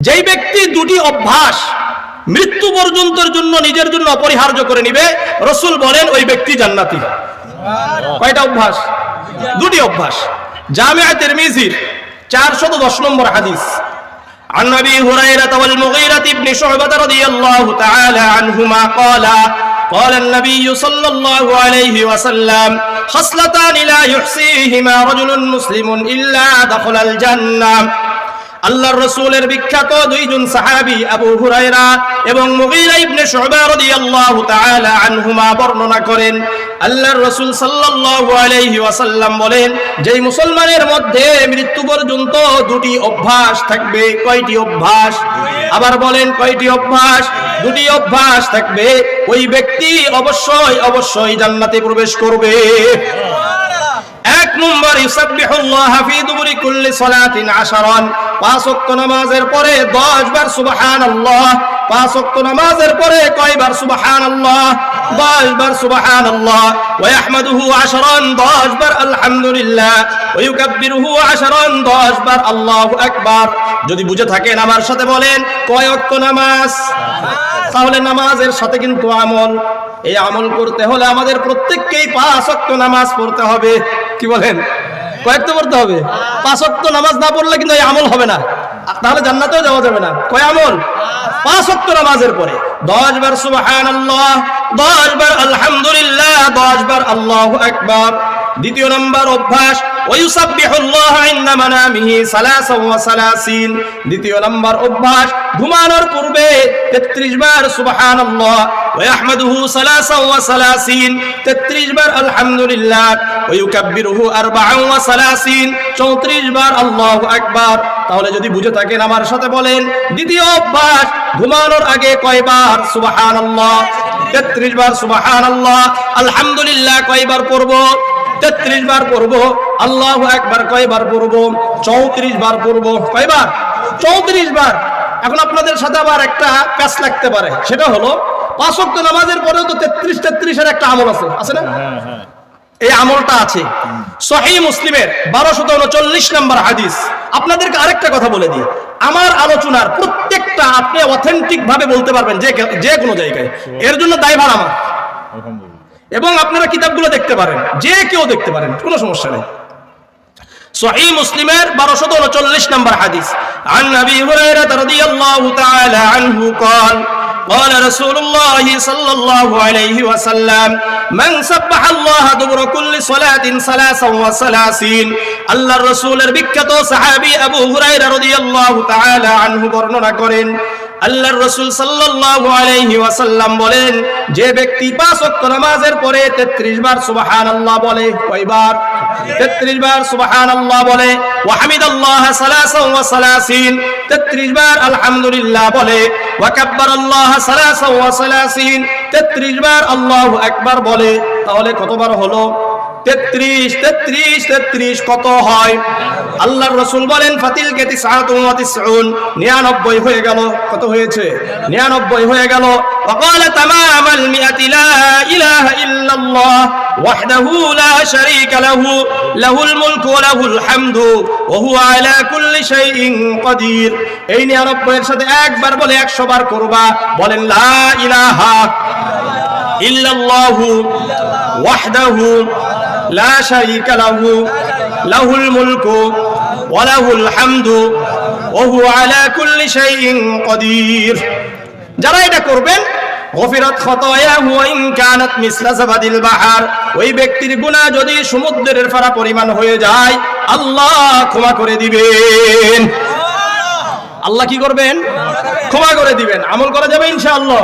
যেই ব্যক্তি দুটি অভ্যাস মৃত্যু পর্যন্তের জন্য নিজের জন্য অপরিহার্য করে নিবে রসুল বলেন ওই ব্যক্তি জান্নাতি কয়টা অভ্যাস দুটি অভ্যাস জামিয়া তিরমিজির চারশত দশ নম্বর হাদিস عن ابي هريره والمغيره بن شعبه رضي الله تعالى عنهما قال قال النبي صلى الله عليه وسلم خصلتان لا يحصيهما رجل مسلم الا دخل الجنه আল্লাহর রসুলের বিখ্যাত দুইজন সাহাবী আবু হুরায়রা এবং মুগীরা ইবনে শুবা রাদিয়াল্লাহু তাআলা আনহুমা বর্ণনা করেন। আল্লাহর রসুল সাল্লাল্লাহু আলাইহি ওয়াসাল্লাম বলেন, যেই মুসলমানের মধ্যে মৃত্যু পর্যন্ত দুটি অভ্যাস থাকবে। কয়টি অভ্যাস? আবার বলেন, কয়টি অভ্যাস? দুটি অভ্যাস থাকবে। ওই ব্যক্তি অবশ্যই অবশ্যই জান্নাতে প্রবেশ করবে। নম্বর, ইউসাব্বিহুল্লাহ ফি দুবুরি কুল্লি সালাতিন আশারান। পাঁচ ওয়াক্ত নামাজের পরে 10 বার সুবহানাল্লাহ, পাঁচ ওয়াক্ত নামাজের পরে কয়বার সুবহানাল্লাহ? 10 বার সুবহানাল্লাহ। ওয়া ইয়াহমাদুহু আশারান 10 বার আলহামদুলিল্লাহ। ওয়া ইউকাব্বিরুহু আশারান 10 বার আল্লাহু আকবার। যদি বুঝে থাকেন আমার সাথে বলেন, কয় ওয়াক্ত নামাজ? তাহলে নামাজের সাথে কিন্তু আমল। এই আমল করতে হলে আমাদের প্রত্যেককেই পাঁচ ওয়াক্ত নামাজ পড়তে হবে। কি বলেন? কয়েক তো পড়তে হবে। পাঁচ ওয়াক্ত নামাজ না পড়লে কিন্তু এই আমল হবে না। তাহলে জান্নাতেও যাওয়া যাবে না। কয় আমল? পাঁচ ওয়াক্ত নামাজের পরে। দশ বার সুবাহ দশ বার আলহামদুলিল্লাহ, দশ বার আল্লাহ আকবার। দ্বিতীয় নম্বর অভ্যাস দ্বিতীয় অভ্যাস, ঘুমানোর পূর্বে 33 বার সুবহানাল্লাহ ওয়া ওয়া সালাসিন। 33 বার আলহামদুলিল্লাহ ওয়া ইউকাব্বিরুহু আরবাআও ওয়া সালাসিন। 34 বার আল্লাহু আকবার। তাহলে যদি বুঝে থাকেন আমার সাথে বলেন, দ্বিতীয় অভ্যাস, ঘুমানোর আগে কয়বার সুবহানাল্লাহ? 33 বার সুবহানাল্লাহ, আলহামদুলিল্লাহ কয়বার পড়ব? তেত্রিশ বার পড়ব আল্লাহ একবার কয়বার পড়ব চৌত্রিশ বার পড়ব কয়বার? চৌত্রিশ বার। এখন আপনাদের সাথে আবার একটা প্যাস লাগতে পারে সেটা হলো পাঁচ নামাজের পরেও তো তেত্রিশ তেত্রিশের একটা আমল আছে আছে না? এই আমলটা আছে। সহি মুসলিমের বারোশত উনচল্লিশ নম্বর হাদিস। আপনাদেরকে আরেকটা কথা বলে দিই। আমার আলোচনার প্রত্যেকটা আপনি অথেন্টিক ভাবে বলতে পারবেন যে যে কোনো জায়গায়। এর জন্য দায়ভার আমার। এবং আপনারা কিতাবগুলো দেখতে পারেন যে কেউ দেখতে পারেন কোনো সমস্যা নেই সহি মুসলিমের বারোশো উনচল্লিশ নম্বর হাদিস عن أبي هريرة رضي الله تعالى عنه قال قال رسول الله صلى الله عليه وسلم من سبح الله دبر كل صلاة ثلاثا وثلاثين الله الرسول বিখ্যাত সাহাবী আবু হুরায়রা রাদিয়াল্লাহু তাআলা আনহু বর্ণনা করেন আল্লাহর রাসূল সাল্লাল্লাহু আলাইহি ওয়াসাল্লাম বলেন, যে ব্যক্তি পাঁচ ওয়াক্ত নামাজের পরে 33 বার সুবহানাল্লাহ বলে, কয়বার? 33 বার সুবহানাল্লাহ বলে, ওয়া হামিদাল্লাহ সালাসাও ওয়া সালাসিন। 33 বার আলহামদুলিল্লাহ বলে, ওয়া কাব্বারাল্লাহ সালাসাও ওয়া সালাসিন। 33 বার আল্লাহু আকবার বলে, তাহলে কতবার হলো? তেত্রিশ তেত্রিশ তেত্রিশ কত হয়? আল্লাহ রসুল বলেন ফাতিল কে তিসাউন। নিরানব্বই হয়ে গেল। কত হয়েছে? নিরানব্বই হয়ে গেল। وقال تمام المئة لا إله إلا الله وحده لا شريك له له الملك وله الحمد وهو على كل شيء قدير এই নিরানব্বই এর সাথে একবার বলে একশো বার করবা। বলেন, লা ইলাহা ইল্লাল্লাহু, ওয়াহদাহু লা শারীকা লাহু, লাহুল মুলকু ওয়া লাহুল হামদু ওয়া হুয়া আলা কুল্লি শাইইন কদির। যারা এটা করবেন, গফিরত খতয়া হুয়া ইন কানাত মিসলা জাবাদিল বাহার। ওই ব্যক্তির গুনাহ যদি সমুদ্রের ফারা পরিমাণ হয়ে যায়, আল্লাহ ক্ষমা করে দিবেন। আল্লাহ কি করবেন? ক্ষমা করে দিবেন। আমল করা যাবে ইনশাআল্লাহ।